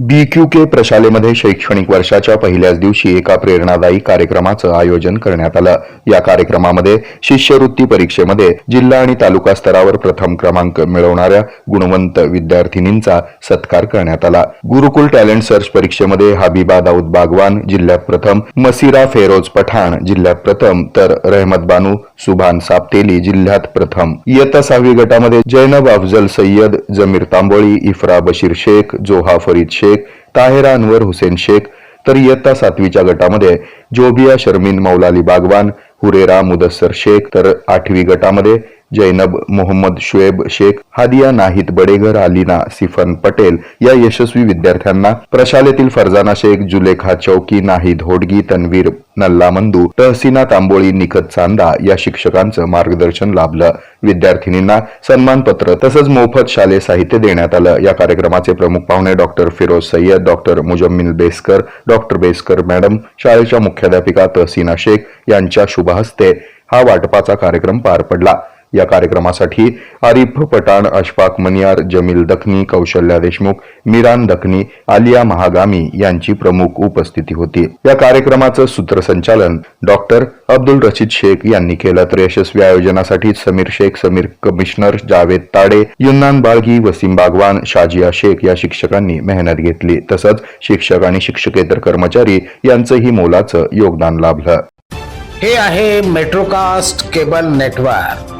बी Q के प्रशालेमध्ये शैक्षणिक वर्षाच्या पहिल्याच दिवशी एका प्रेरणादायी कार्यक्रमाचं आयोजन करण्यात आलं. या कार्यक्रमामध्ये शिष्यवृत्ती परीक्षेमध्ये जिल्हा आणि तालुका स्तरावर प्रथम क्रमांक मिळवणाऱ्या गुणवंत विद्यार्थिनींचा सत्कार करण्यात आला. गुरुकुल टॅलेंट सर्च परीक्षेमध्ये हबीबा दाऊद बागवान जिल्ह्यात प्रथम मसिरा फेरोज पठाण जिल्ह्यात प्रथम तर रहमत बानू सुभान साप्तेली जिल्ह्यात प्रथम. इयत्ता सहावी गटामध्ये जैनब अफजल सय्यद जमीर तांबोळी इफ्रा बशीर शेख जोहा फरीद शेख ताहेरा अनवर हुसेन शेख तर इयत्ता सातवीच्या गटामध्ये जोबिया शर्मीन मौलाली बागवान हुरेरा मुदस्सर शेख तर आठवी गटामध्ये जैनब मोहम्मद शुएब शेख हादिया नाहिद बडेगर अलिना सिफन पटेल या यशस्वी विद्यार्थ्यांना प्रशालेतील फरजाना शेख जुलेखा चौकी नाहिद होडगी तन्वीर नल्ला मंदू तहसीना तांबोळी निखत चांदा या शिक्षकांचं मार्गदर्शन लाभलं. विद्यार्थिनींना सन्मानपत्र तसंच मोफत शालेय साहित्य देण्यात आलं. या कार्यक्रमाचे प्रमुख पाहुणे doctor Firoz Sayyed doctor Mujammil Beskar doctor Beskar madam शाळेच्या मुख्याध्यापिका तहसीना शेख यांच्या शुभहस्ते हा वाटपाचा कार्यक्रम पार पडला. या कार्यक्रमासाठी आरिफ पठाण अशफाक मनियार जमील दखनी कौशल्या देशमुख मिरान दखनी आलिया महागामी यांची प्रमुख उपस्थिती होती. या कार्यक्रमाचं सूत्रसंचालन डॉक्टर अब्दुल रशीद शेख यांनी केलं. तर यशस्वी आयोजनासाठी समीर शेख समीर कमिशनर जावेद ताडे युन्नान बाळगी वसीम बागवान शाजिया शेख या शिक्षकांनी मेहनत घेतली. तसंच शिक्षक आणि शिक्षकेतर कर्मचारी यांचंही मोलाचं योगदान लाभलं. हे आहे मेट्रोकास्ट केबल नेटवर्क.